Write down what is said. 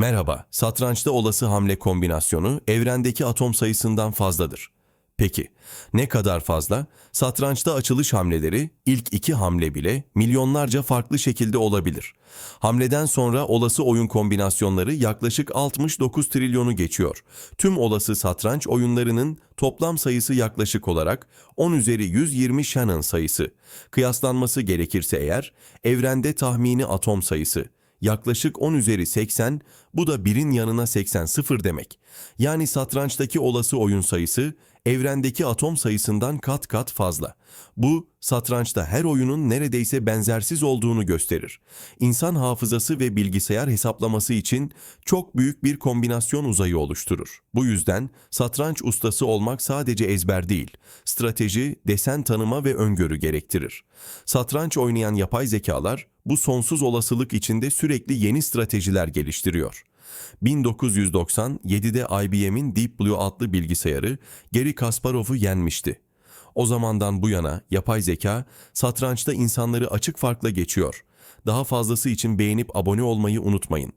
Merhaba, satrançta olası hamle kombinasyonu evrendeki atom sayısından fazladır. Peki, ne kadar fazla? Satrançta açılış hamleleri ilk iki hamle bile milyonlarca farklı şekilde olabilir. Hamleden sonra olası oyun kombinasyonları yaklaşık 69 trilyonu geçiyor. Tüm olası satranç oyunlarının toplam sayısı yaklaşık olarak 10 üzeri 120 Shannon sayısı. Kıyaslanması gerekirse eğer, evrende tahmini atom sayısı yaklaşık 10 üzeri 80, bu da 1'in yanına 80 sıfır demek. Yani satrançtaki olası oyun sayısı evrendeki atom sayısından kat kat fazla. Bu satrançta her oyunun neredeyse benzersiz olduğunu gösterir. İnsan hafızası ve bilgisayar hesaplaması için çok büyük bir kombinasyon uzayı oluşturur. Bu yüzden satranç ustası olmak sadece ezber değil, strateji, desen tanıma ve öngörü gerektirir. Satranç oynayan yapay zekalar bu sonsuz olasılık içinde sürekli yeni stratejiler geliştiriyor. 1997'de IBM'in Deep Blue adlı bilgisayarı Gary Kasparov'u yenmişti. O zamandan bu yana yapay zeka satrançta insanları açık farkla geçiyor. Daha fazlası için beğenip abone olmayı unutmayın.